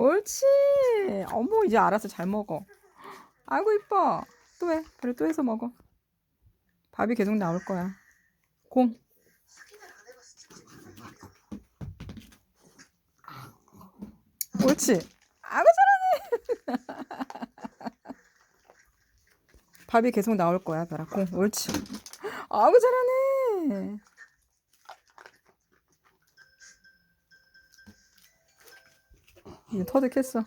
옳지. 어머, 이제 알아서 잘 먹어. 아이고, 이뻐. 또 해. 그래, 또 해서 먹어. 밥이 계속 나올 거야. 공. 옳지. 아이고, 잘하네. 밥이 계속 나올 거야, 별아. 공. 옳지. 아이고, 잘하네. 이제 터득했어.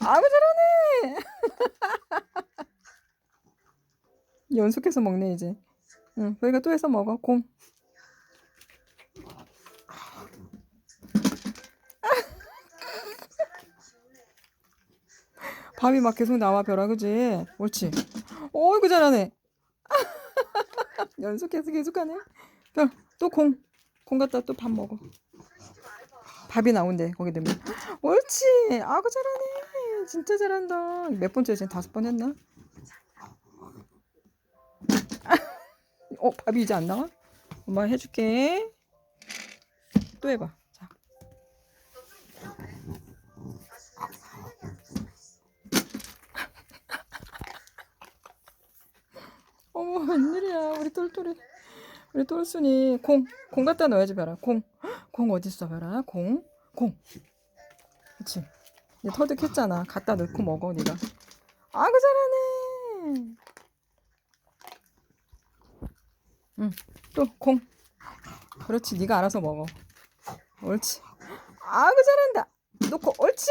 아이고, 잘하네. 연속해서 먹네, 이제. 응, 저희가 또 해서 먹어. 공. 밥이 막 계속 나와, 별아, 그지? 옳지. 어이구, 잘하네. 연속해서 계속하네. 별, 또 공. 공 갖다 또 밥 먹어. 밥이 나온대, 거기 되면. 옳지. 아구, 잘하네. 진짜 잘한다. 몇 번째 지금 다섯 번 했나? 어, 밥이 이제 안 나와? 엄마 해줄게. 또 해봐. 자. 어머, 웬일이야. 우리 똘똘이. 우리 똘순이. 공. 공 갖다 넣어야지, 별아. 공. 공 어딨어, 별아? 공. 공. 그치. 이제 터득했잖아. 갖다 넣고 먹어, 네가. 아구 잘하네. 응. 또 공. 그렇지. 네가 알아서 먹어. 옳지. 아구 잘한다. 놓고 옳지.